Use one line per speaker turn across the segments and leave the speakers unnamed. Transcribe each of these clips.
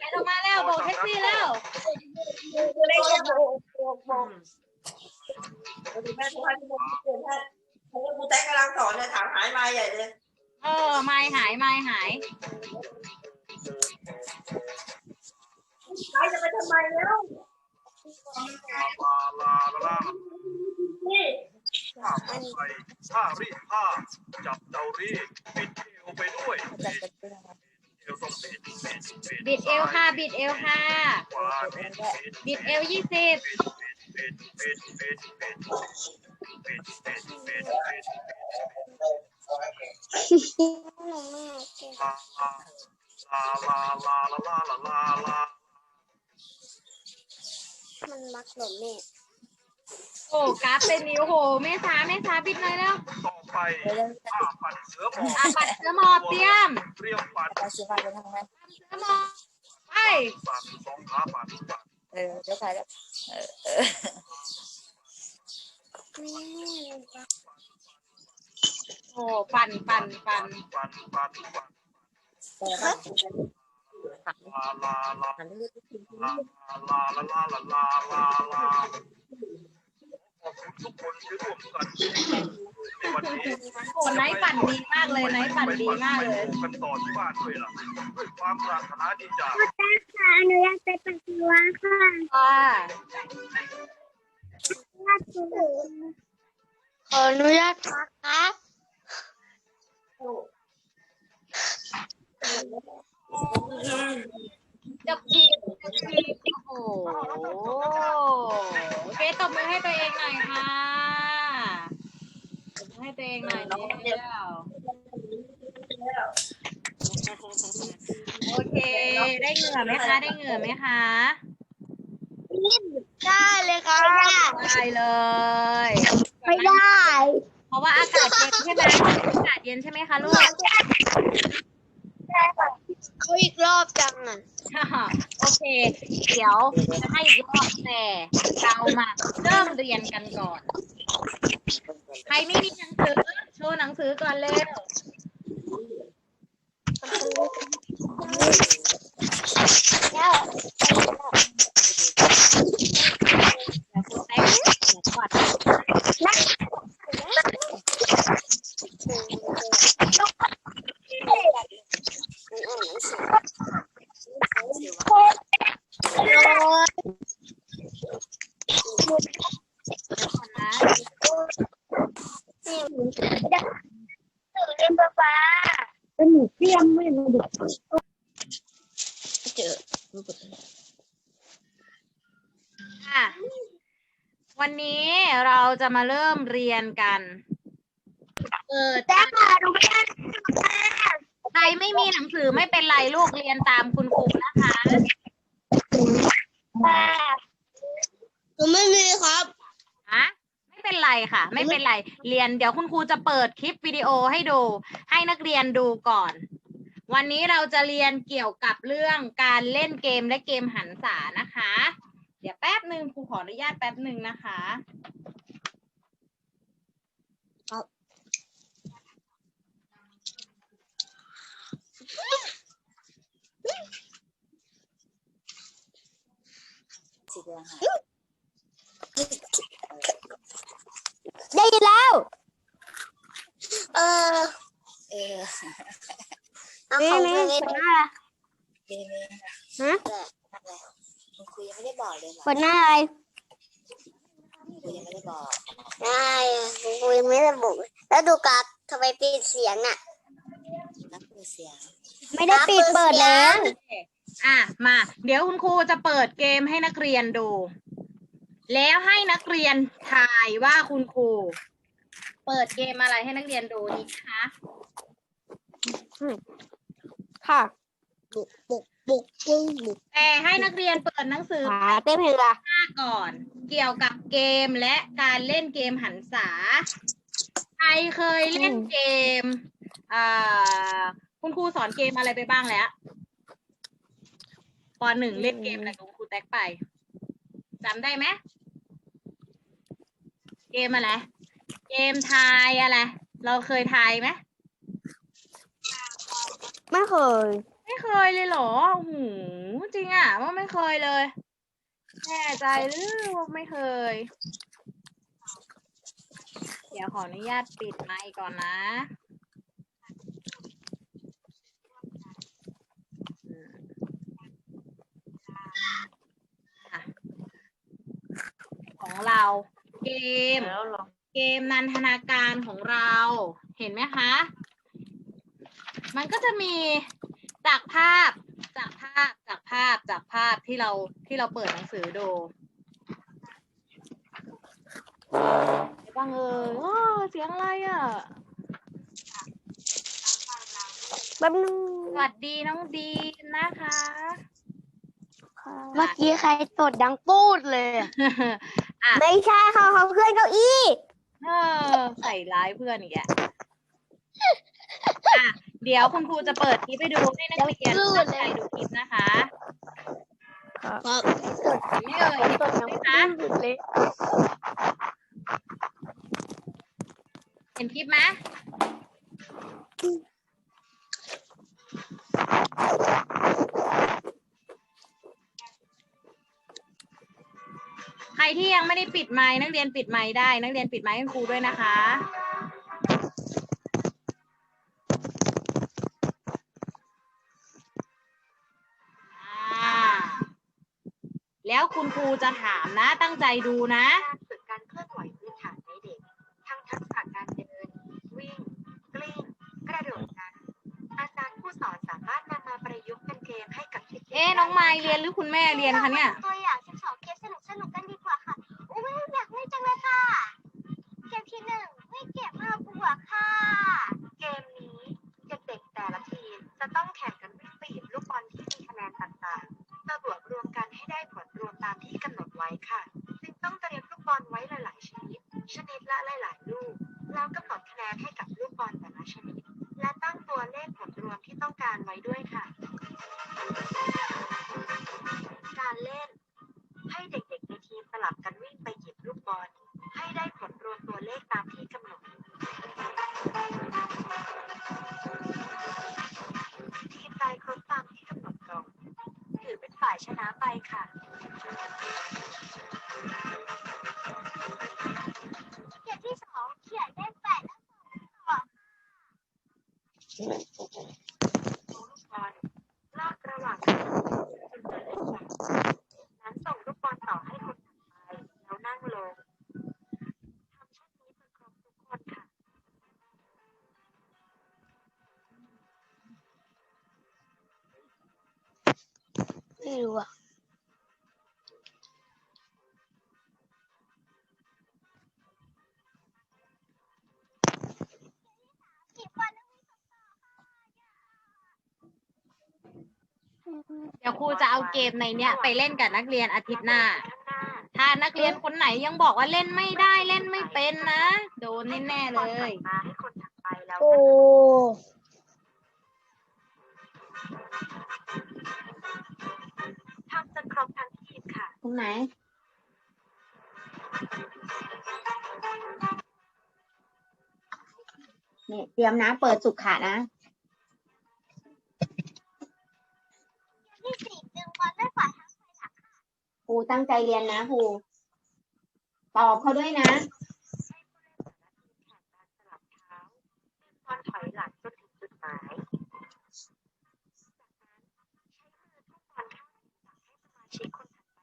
ไปลงมาแล้วโบกแท็กซี่แล้ว
เล่นโบกโบกโบกแม่ทุกท่านที่ผมเตือนท่านเพราะว่าครูแท็กกำลังสอนเนี่ยถามหายมาใหญ่เลย
เออไม้หายไม้หาย
ใครจะไปทำไมแล้วนี่
ผ้าไปผ้ารีดผ้าจับเตารีปิดเอวไปด้วย
บิดเอลค่ะ บิดเอลค่ะ บิดเอลยี่สิบ
มันมักหนมแม่
โอ้กราฟเป็นนิ้วโหแม่สาแม่สาบิดหน่อยแล้ว
ไปผ้าปัดเสือหมอบ
อะปัดเสื้อหมอบเตรียม
เตรียมปัด
เราซื้อมาเป็นทางนั้น
เสื้อหมอบไป
ปัดสองขาปัดปัด
เออเดี๋ยวถ่ายแล้วเออเออ
โอ้ปั่นปั่นปั่น
ปัดปัดปัด
แต่ว่า
ลาลาลา
หันเลือก
ลาลาลาลาลาลาลาลาขอบคุณ ทุกคนที่ร่วมกันในวันนี้
โอ้ไนท์ปั่นดีมากเลยไนท์ปั่นดีมากเลย
กันต่อที่บ้านด้วยล่ะด้วยความปรารถนาดีจาก
ค่ะอนุญาตไปปัสสาวะค่ะ
ค่ะ
ขออนุญาตพักครับ
จบทีจบทีโอ้โหโอเคตบมือให้ตัวเองหน่อยค่ะตบมือให้ตัวเองหน่อยเดียวโอเค ได้เหงื่อไหมคะ ได้เหงื่อไหมคะ
ได้เลยค่ะ
ได้เลย
ไม่ได้
เพราะว่าอากาศเย็นใช่ไหมอากาศเย็นใช่ไหมคะลูก
เขาอีกรอบจังอะ
โอเค เดี๋ยวจะให้อีกรอบแต่เรามาเริ่มเรียนกันก่อน ใครไม่มีหนังสือ โชว์หนังสือก่อนเร็ว
แล้ว
เดี๋ยวคุณแต๊กเดี๋ยวก่อนก่อนนะ
เล่นปลาปลา เป็นหนูเตี้ยมไม่รู้เด็กเจอ
ค่ะวันนี้เราจะมาเริ่มเรียนกันเปิด
แต่ค่ะหนูไม่ได้
ใครไม่มีหนังสือไม่เป็นไรลูกเรียนตามคุณครูนะคะ
ค่ะหนูไม่มีครับ
ฮะไม่ เป็นไรค่ะ ไม่เป็นไร เรียนเดี๋ยวคุณครูจะเปิดคลิปวิดีโอให้ดู ให้นักเรียนดูก่อน วันนี้เราจะเรียนเกี่ยวกับเรื่องการเล่นเกมและเกมหันษานะคะ เดี๋ยวแป๊บหนึ่งครูขออนุญาตแป๊บหนึ่งนะคะ
ได้ยินแล้ว เออ
เออ
เอาของเธอเล่นหน้า
เกมนี้
ฮะ
คุณครูยังไม่ได้บอกเลยเหรอ
เปิดหน้าอะไร
คุณครูยังไม่ได้บอก
ได้คุยไม่ระบุแล้วดูกราฟทำไมปิดเสียงอะ
นับมือเสียง
ไม่ได้ปิดเปิดแล้ว
อะมา เดี๋ยวคุณครูจะเปิดเกมให้นักเรียนดู แล้วให้นักเรียนทายว่าคุณครูเปิดเกมอะไรให้นักเรียนดูนี่นะคะ
ค่ะบุกบุกบุกบุกบุก
แต่ให้นักเรียนเปิดหนังสือ
ขาเต้นเพลงละ
หน้าก่อน เกี่ยวกับเกมและการเล่นเกมหันษาใครเคยเล่นเกมอ่าคุณครูสอนเกมอะไรไปบ้างแล้วปหนึ่งเล่นเกมอะไรกับคุณครูแท็กไปจำได้ไหม เกมอะไร เกมทายอะไร เราเคยทายไหม
ไม่เคย
ไม่เคยเลยเหรอโอ้โหจริงอะ ว่าไม่เคยเลย แน่ใจหรือว่าไม่เคย เดี๋ยวขออนุญาตปิดไมค์ก่อนนะอืมอะของเรา เกม
แล้วเหรอ
เกมนันทนาการของเราเห็นไหมคะ มันก็จะมีจากภาพจากภาพจากภาพจากภาพที่เราที่เราเปิดหนังสือดูไอ้บ้างเออโอ้เสียงอะไรอะ
แป๊บนึง
สวัสดีน้องดีนนะคะ
เมื่อกี้ใครตดดังปูดเลยอะ
อะ
ไม่ใช่เขาเขาเคลื่อนเก้าอี้
เออใส่ร้ายเพื่อนอีกอะอะเดี๋ยวคุณครูจะเปิดคลิปให้ดูให้นักเรียนตั้งใจดูคลิปนะคะ
ครับ
ไม่เอ่ย
ตดดัง
ไหมคะ
เห็
นคลิปไหม รที่ยังไม่ได้ปิดไมค์นักเรียนปิดไมค์ได้ นักเรียนปิดไมค์ให้ครูด้วยนะคะอ่าแล้วคุณครูจะถามนะ ตั้งใจดูนะ
การฝึกการเคลื่อนไหวพื้นฐานในเด็ก ทั้งทักษะการเดิน วิ่ง กลิ้ง กระโดดนั้น อาจารย์ผู้สอนสามารถนำมาประยุกต์เป็นเกมให้กับเด็กๆ
เอ๊ะน้องไมค์เรียนหรือคุณแม่
เรียนคะเนี่ยตั ลูก เดี๋
ยวครูจะเอาเกมในเนี้ยไปเล่นกับนักเรียนอาทิตย์หน้า
ข้างหน้า
ถ้านักเรียนคนไหนยังบอกว่าเล่นไม่ได้เล่นไม่เป็นนะ โดนแน่ๆเลย
มาให้คนถัดไปแล้ว
โอ้
ทำจนครบทั้งทีมค่ะ
ตรงไหน นี่เตรียมนะ เปิดสุขานะ รูตั้งใจเรียนนะครูตอบเขาด้วยนะ
บอลถอยหลังจนถึงจุดหมายจากนั้นใช้มือทุกบอลข้างหลังให้สมาชิกคนถัดไป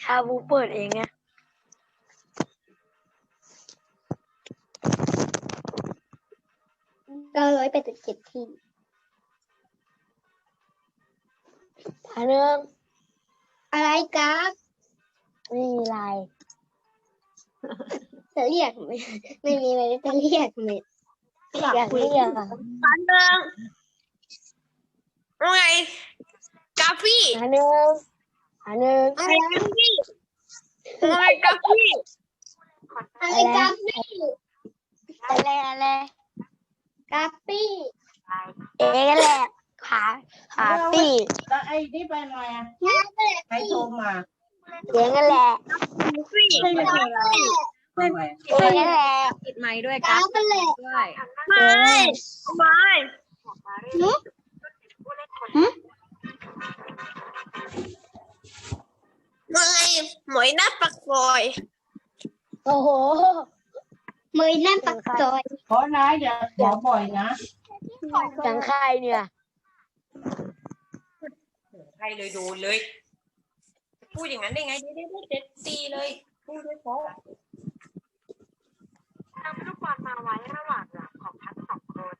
ชาบูเปิดเองไงเก้าร้อยแปดสิบเจ็ดที อันหนึ่งอะไรครับไม่มีอะไรจะเรียกไม่ไม่มีอะไรจะเรียกไม่อยากเรียกอะ
ปันเดิงว่าไงกาฟี่
อันหนึ่งอันหนึ่ง
อะไรกาฟี่อะไรกาฟี่
อะไรกับปี้อะไรอะไรกับปี้เอ๊ะแหละ ขาขาปี้
แล้วไอ้นี่ไปไหนอะใครโทรมา
เสียงกันแหละ
ฟี่ไม่ใช่อะไร
เอแหลก
ปิดไมค์ด้วย
ก
กั
รา
ฟ
ฟเป็นแหลก
ด้วย
ทางหน้า
ไม่ไม่
ออกมาเรื่อยๆผู้เล่นคน
ไม่หมวยหน้าปักซอย
โอ้โหมือนั่นปักซอย
เพราะนะอย่าขอบ่อยนะ
จังใครเนี่ย
ใครเลยโดนเลย พูดอย่างนั้นได้ไงเด็ดเด็ดเด็ดตีเลยพูดด้วยเพราะ
นำลูกบอลมาไว้ระหว่างหลังของทั้งสองคน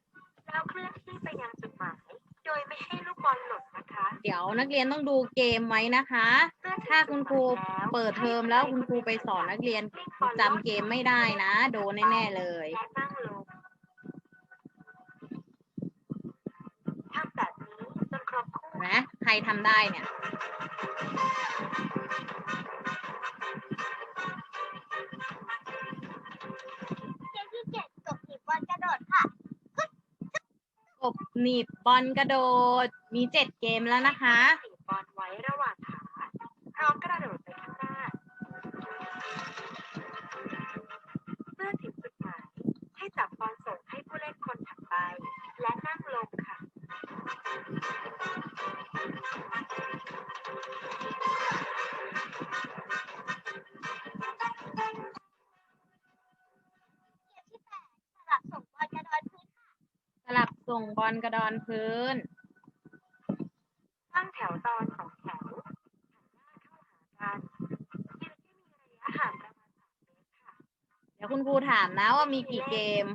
แล้วเคลื่อนที่ไปยังจุดหมาย โดยไม่ให้ลูกบอลหล่นนะคะ
เดี๋ยวนักเรียนต้องดูเกมไว้นะคะ
เมื่อถึง
ถ้าคุณครู
จุดหมายแล้ว
เปิดเทอมแล้วคุณครูไปสอนนักเรียนจำเกมไม่ได้นะ โดนแน่ๆเลย
และนั่งลงทำแบบนี้จนครบคู่
นะใค รทำได้เนี่ย
เกมที่เจ็ดตกหนีบบอลกระโดดค่ะ
กบหนีบบอลกระโดด มีเจ็ดเกมแล้วนะคะ
สลั
บส่งบอลกระโดดพื้น
สลับส่งบอลกระดอนพื้น
ตั้งแถวตอนสองแถวหันหน้าเข้าหากันยืนให้มีระยะห่างประมาณสามเมตรค่ะ
เดี๋ยวคุณครูถามนะว่ามีกี่เกม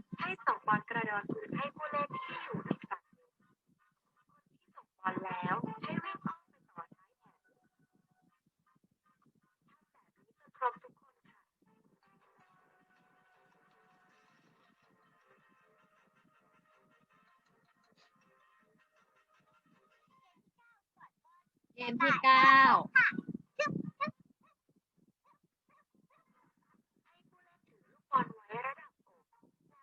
เก
มที่เก้า
ให้ผู้เล่นถือลูกบอลไว้ระดับอก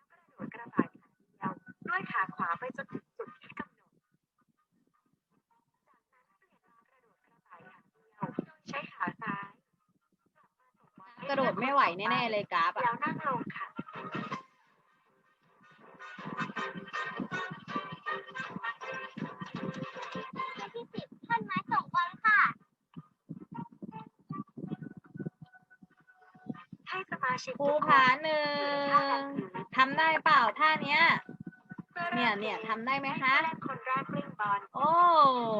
แล้วกระโดดกระต่ายขาเดียวด้วยขาขวาไปจนถึงจุดที่กำหนด จากนั้นเปลี่ยนมากระโดดกระต่ายขาเดียวโดยใช้ขาซ้ายกลับมาส่งบอลให้
กระโดดไม่ไหวแน่ๆเลยกราฟอะ
แล้วนั่งลงค่ะ
ค
รู
ทุกค
ขานหนึ่งทำได้เปล่าท่าเนี้ย เนี่ยเนี่ยทำได้ไหมคะ
ให้ผู้เล่นคนแรกกลิ้งบอล
โอ้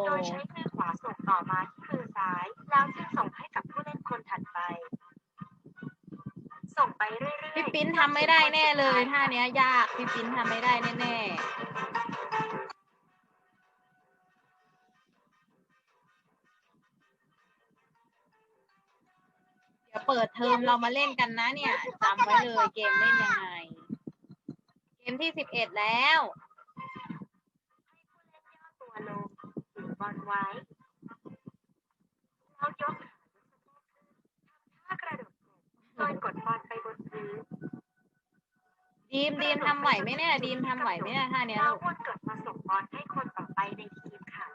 โดยใช้มือขวาส่งต่อมาที่มือซ้าย แล้วจึงส่งให้กับผู้เล่นคนถัดไป ส่งไปเรื่อยๆ
พี่ปิ้นทำไม่ได้แน่เลยท่าเนี้ยยากพี่ปิ้นทำไม่ได้แน่ๆ ปิดเทอมเรามาเล่นกันนะเนี่ยจำไว้เลยเกมเล่นยังไง เกมที่สิบเอ็ดแล้ว
ตัวลงถือบอลไว้แล้วยกขายกขากระโดดกบโดยกดบอลไปบนพื้น
ดีมดีมทำไหวไหมเนี่ยดีมทำไหวไหมเนี่ยท่าเนี้ย
แล้ว
ลูก
วนกลับมาส่งบอลให้คนต่อไปในทีมค่ะ